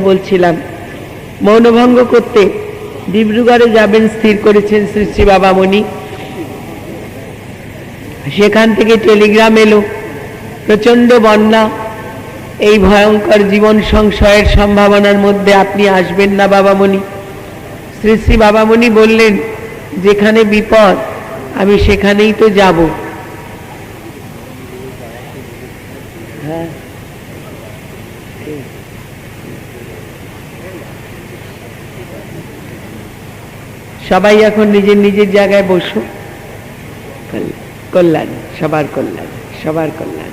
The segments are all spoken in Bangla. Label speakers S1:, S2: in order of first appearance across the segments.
S1: বলছিলাম। মৌনভঙ্গ করতে ডিব্রুগড়ে যাবেন স্থির করেছেন শ্রী শ্রী বাবামণি। সেখান থেকে টেলিগ্রাম এলো, প্রচণ্ড বন্যা, এই ভয়ঙ্কর জীবন সংশয়ের সম্ভাবনার মধ্যে আপনি আসবেন না বাবামণি। শ্রী শ্রী বাবামণি বললেন, যেখানে বিপদ, আমি সেখানেই তো যাব। হ্যাঁ। সবাই এখন নিজের নিজের জায়গায় বসো। কল্যাণ- সবার কল্যাণ সবার কল্যাণ।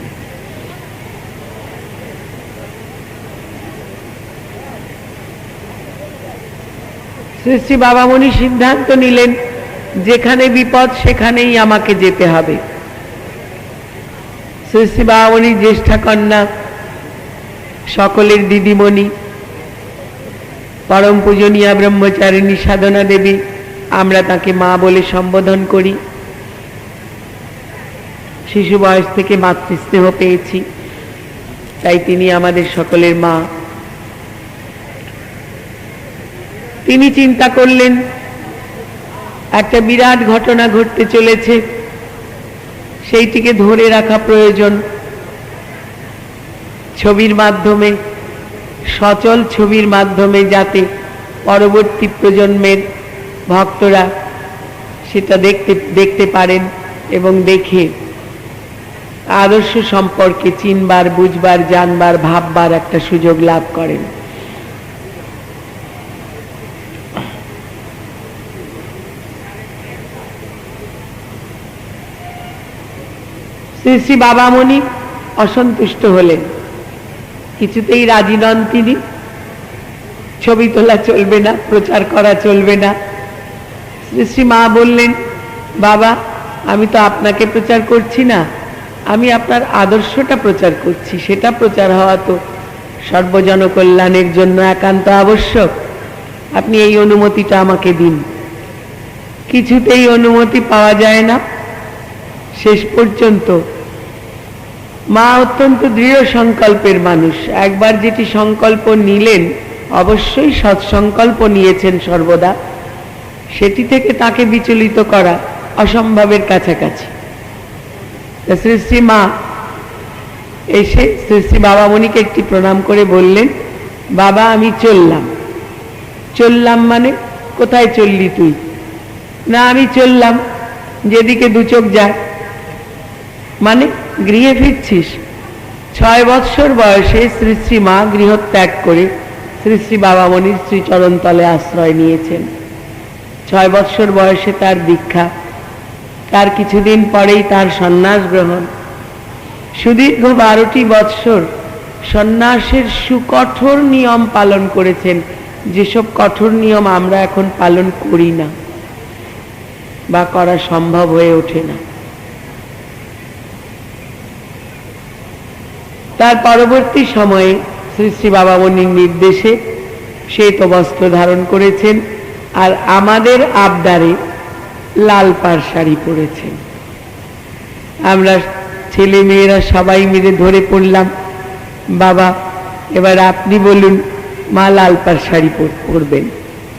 S1: শ্রী বাবামণি সিদ্ধান্ত নিলেন, যেখানে বিপদ সেখানেই আমাকে যেতে হবে। শ্রী বাবামণির জ্যেষ্ঠা কন্যা, সকলের দিদিমণি, পরম পূজনীয়া ব্রহ্মচারিণী সাধনা দেবী আমরা তাকে মা বলে সম্বোধন করি। শিশু বয়স থেকে মাতৃস্নেহ পেয়েছি, তাই তিনি আমাদের সকলের মা। তিনি চিন্তা করলেন, একটা বিরাট ঘটনা ঘটতে চলেছে, সেইটিকে ধরে রাখা প্রয়োজন। ছবির মাধ্যমে, সচল ছবির মাধ্যমে যাতে পরবর্তী প্রজন্মের ভক্তরা সেটা দেখতে দেখতে পারেন এবং দেখে। আদর্শ সম্পর্কে চিনবার, বুঝবার, জানবার, ভাববার একটা সুযোগ লাভ করেন। শ্রী শ্রী বাবামণি অসন্তুষ্ট হলেন। কিছুতেই রাজি নন তিনি। ছবি তোলা চলবে না, প্রচার করা চলবে না। শ্রী মা বললেন, বাবা, আমি তো আপনাকে প্রচার করছি না। আমি আপনার আদর্শটা প্রচার করছি, সেটা প্রচার হওয়া তো সর্বজন কল্যাণের জন্য একান্ত আবশ্যক। আপনি এই অনুমতিটা আমাকে দিন। কিছুতেই অনুমতি পাওয়া যায় না। শেষ পর্যন্ত। মা অত্যন্ত দৃঢ় সংকল্পের মানুষ। একবার যেটি সংকল্প নিলেন, অবশ্যই সৎসংকল্প নিয়েছেন সর্বদা। সেটি থেকে তাকে বিচলিত করা অসম্ভবের কাছাকাছি। শ্রী মা এসে শ্রী শ্রী বাবামণিকে একটি প্রণাম করে বললেন, বাবা, আমি চললাম। চললাম মানে? কোথায় চললি তুই? না, আমি চললাম যেদিকে দু চোখ যায়। মানে গৃহে ফিরছিস? ছয় বৎসর বয়সে শ্রী শ্রী মা গৃহত্যাগ করে শ্রী শ্রী বাবামণির শ্রীচরণ তলে আশ্রয় নিয়েছেন। ছয় বৎসর বয়সে তার দীক্ষা। তার কিছুদিন পরেই তার সন্ন্যাস গ্রহণ। সুদীর্ঘ বারোটি বৎসর সন্ন্যাসের সুকঠোর নিয়ম পালন করেছেন। যেসব কঠোর নিয়ম আমরা এখন পালন করি না বা করা সম্ভব হয়ে ওঠে না। তার পরবর্তী সময়ে শ্রী শ্রী বাবামণির নির্দেশে শ্বেত বস্ত্র ধারণ করেছেন। আর আমাদের আবদারে লাল পাড় শাড়ি পরেছেন আমরা ছেলে মেয়েরা সবাই মিলে ধরে পড়লাম, বাবা, এবার আপনি বলুন, মা লাল পাড় শাড়ি পর- পরবেন।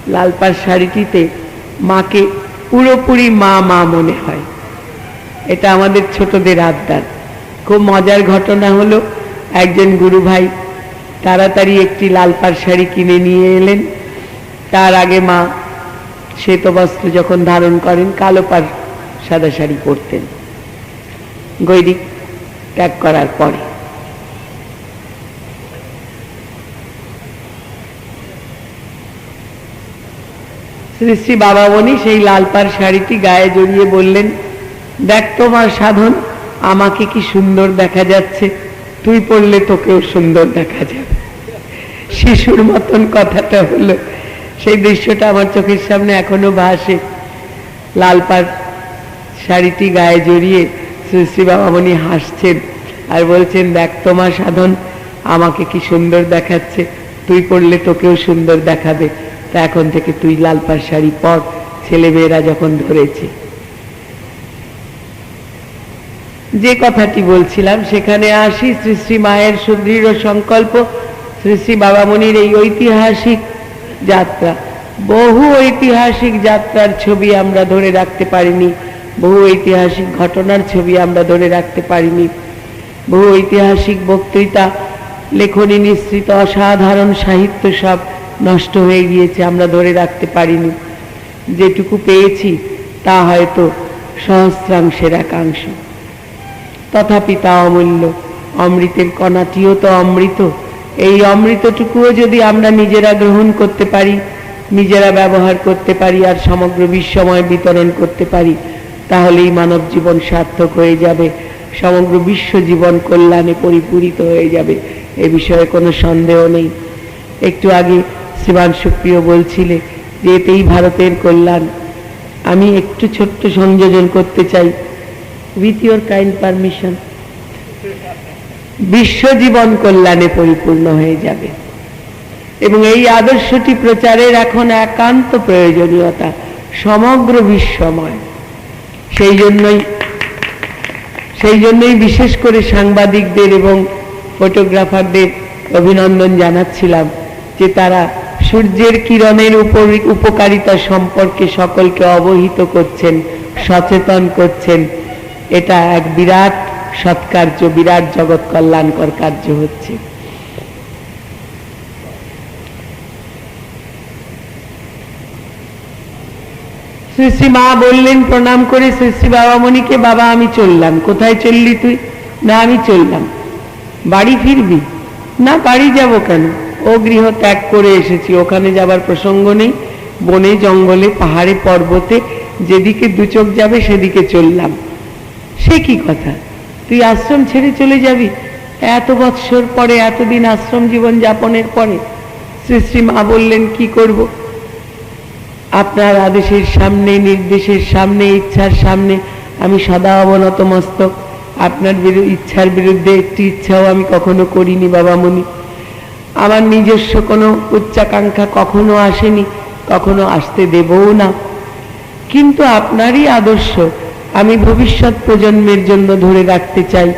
S1: লাল পাড় শাড়িটিতে মাকে পুরোপুরি মা মা মনে হয়। এটা আমাদের ছোটদের আবদার। খুব মজার ঘটনা হলো, একজন গুরু ভাই তাড়াতাড়ি একটি লাল পাড় শাড়ি কিনে নিয়ে এলেন। তার আগে মা শ্বেত বস্ত্র যখন ধারণ করেন, কালো পাড় সাদা শাড়ি পরতেন। গৈরিক ত্যাগ করার পরে। শ্রী শ্রী বাবামণি সেই লাল পাড় শাড়িটি গায়ে জড়িয়ে বললেন, দেখ তোমার সাধন, আমাকে কি সুন্দর দেখা যাচ্ছে। তুই পড়লে তোকেও সুন্দর দেখা যাবে। শিশুর মতন কথাটা হলো সেই দৃশ্যটা আমার চোখের সামনে এখনও ভাসে লাল শাড়িটি গায়ে জড়িয়ে শ্রী বাবামণি হাসছেন আর বলছেন, দেখ তোমার সাধন, আমাকে কি সুন্দর দেখাচ্ছে। তুই পড়লে তোকেও সুন্দর দেখাবে। তা এখন থেকে তুই লাল পাড় শাড়ি পর ছেলেমেয়েরা যখন ধরেছে। যে কথাটি বলছিলাম, সেখানে আসি শ্রী শ্রী মায়ের সুদৃঢ় সংকল্প, শ্রী শ্রী বাবামণির এই ঐতিহাসিক যাত্রা। বহু ঐতিহাসিক যাত্রার ছবি আমরা ধরে রাখতে পারিনি। বহু ঐতিহাসিক ঘটনার ছবি আমরা ধরে রাখতে পারিনি। বহু ঐতিহাসিক বক্তৃতা, লেখনী নিঃসৃত অসাধারণ সাহিত্য সব নষ্ট হয়ে গিয়েছে, আমরা ধরে রাখতে পারিনি। যেটুকু পেয়েছি, তা হয়তো সহস্রাংশের একাংশ। তথাপি তা অমূল্য। অমৃতের কণাটিও তো অমৃত। এই অমৃতটুকুও যদি আমরা নিজেরা গ্রহণ করতে পারি, নিজেরা ব্যবহার করতে পারি আর সমগ্র বিশ্বময় বিতরণ করতে পারি, তাহলেই মানব জীবন সার্থক হয়ে যাবে, সমগ্র বিশ্ব জীবন কল্যাণে পরিপূরিত হয়ে যাবে, এ বিষয়ে কোনো সন্দেহ নেই। একটু আগে শ্রীমান সুপ্রিয় বলছিলে যে এতেই ভারতের কল্যাণ। আমি একটু ছোট্ট সংযোজন করতে চাই। উইথ ইউর কাইন্ড পারমিশন বিশ্বজীবন কল্যাণে পরিপূর্ণ হয়ে যাবে। এবং এই আদর্শটি প্রচারের এখন একান্ত প্রয়োজনীয়তা, সমগ্র বিশ্বময়। সেই জন্যই সেই জন্যই বিশেষ করে সাংবাদিকদের এবং ফটোগ্রাফারদের অভিনন্দন জানাচ্ছিলাম যে তারা সূর্যের কিরণের উপর উপকারিতা সম্পর্কে সকলকে অবহিত করছেন, সচেতন করছেন। এটা এক বিরাট সৎকার্য, বিরাট জগৎ কল্যাণকর কার্য হচ্ছে। শ্রী মা বললেন, প্রণাম করে শ্রী বাবামণিকে, বাবা, আমি চললাম। কোথায় চললি তুই? না, আমি চললাম। বাড়ি ফিরবি? না, বাড়ি যাব কেন? ও গৃহ ত্যাগ করে এসেছি। ওখানে যাবার প্রসঙ্গ নেই। বনে, জঙ্গলে, পাহাড়ে, পর্বতে, যেদিকে দু চোখ যাবে, সেদিকে চললাম। সে কি কথা? তুই আশ্রম ছেড়ে চলে যাবি। এত বৎসর পরে, এতদিন আশ্রম জীবন যাপনের পরে শ্রী শ্রী মা বললেন, কি করব? আপনার আদেশের সামনে, নির্দেশের সামনে, ইচ্ছার সামনে আমি সদা অবনত মস্তক। আপনার ইচ্ছার বিরুদ্ধে একটি ইচ্ছাও আমি কখনো করিনি বাবামণি আমার নিজস্ব কোনো উচ্চাকাঙ্ক্ষা কখনো আসেনি, কখনো আসতে দেবও না। কিন্তু আপনারই আদর্শ আমি ভবিষ্যৎ প্রজন্মের জন্য ধরে রাখতে চাই,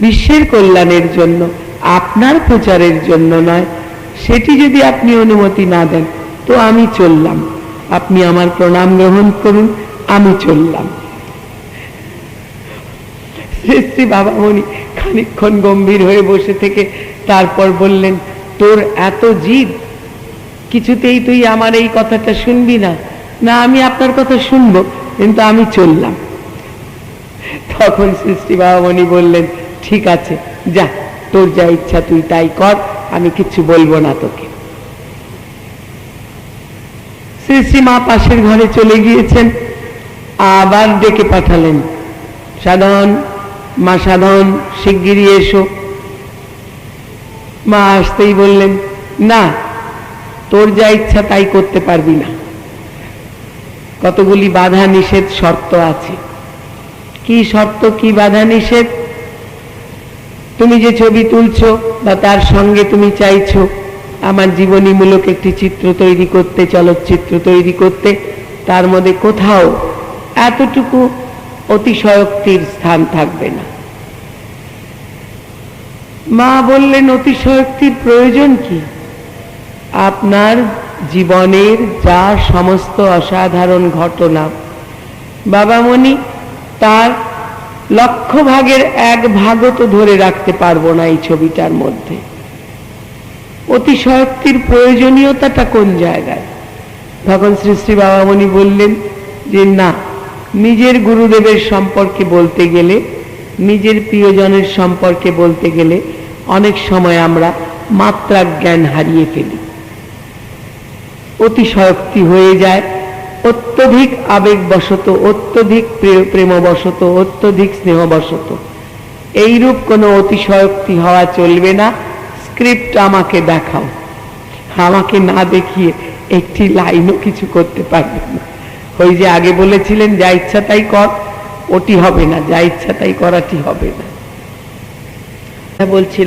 S1: বিশ্বের কল্যাণের জন্য, আপনার প্রচারের জন্য নয়, সেটি যদি আপনি অনুমতি না দেন, তো আমি চললাম। আপনি আমার প্রণাম গ্রহণ করুন, আমি চললাম। শ্রী বাবামণি খানিক্ষণ গম্ভীর হয়ে বসে থেকে তারপর বললেন, তোর এত জিদ, কিছুতেই তুই আমার এই কথাটা শুনবি না। না, আমি আপনার কথা শুনব। কিন্তু আমি চললাম। তখন সৃষ্টি বাবামণি বললেন, ঠিক আছে, যা, তোর যা ইচ্ছা তুই তাই কর, আমি কিছু বলব না তোকে। শ্রী মা পাশের ঘরে চলে গিয়েছেন আবার ডেকে পাঠালেন, সাধন, মা সাধন, শিগগিরই এসো। মা আসতেই বললেন, না, তোর যা ইচ্ছা তাই করতে পারবি না। কতগুলি বাধা নিষেধ শর্ত আছে? কি শর্ত, কি বাধা নিষেধ তুমি যে ছবি তুলছো বা তার সঙ্গে তুমি চাইছো, আমার জীবনীমূলক একটি চিত্র তৈরি করতে, চলচ্চিত্র তৈরি করতে, তার মধ্যে কোথাও এতটুকু অতিশয়োক্তির স্থান থাকবে না। মা বললেন, অতিশয়োক্তির প্রয়োজন কি? আপনার জীবনের যা সমস্ত অসাধারণ ঘটনা। বাবামণি তার লক্ষ ভাগের এক ভাগও তো ধরে রাখতে পারব না এই ছবিটার মধ্যে। অতিশয়োক্তির প্রয়োজনীয়তাটা কোন জায়গায়? তখন শ্রী শ্রী বাবামণি বললেন যে, না, নিজের গুরুদেবের সম্পর্কে বলতে গেলে, নিজের প্রিয়জনের সম্পর্কে বলতে গেলে অনেক সময় আমরা মাত্রা জ্ঞান হারিয়ে ফেলি। অতিশয়োক্তি হয়ে যায়। অত্যধিক আবেগবশত, অত্যধিক প্রেমবশত, অত্যধিক স্নেহবশত। এইরূপ কোনো অতিশয়োক্তি হওয়া চলবে না। স্ক্রিপ্ট আমাকে দেখাও। আমাকে না দেখিয়ে একটি লাইনও কিছু করতে পারবে না। ওই যে আগে বলেছিলেন, যা ইচ্ছা তাই কর। ওটি হবে না, যা ইচ্ছা তাই করাটি হবে না। বলছিলাম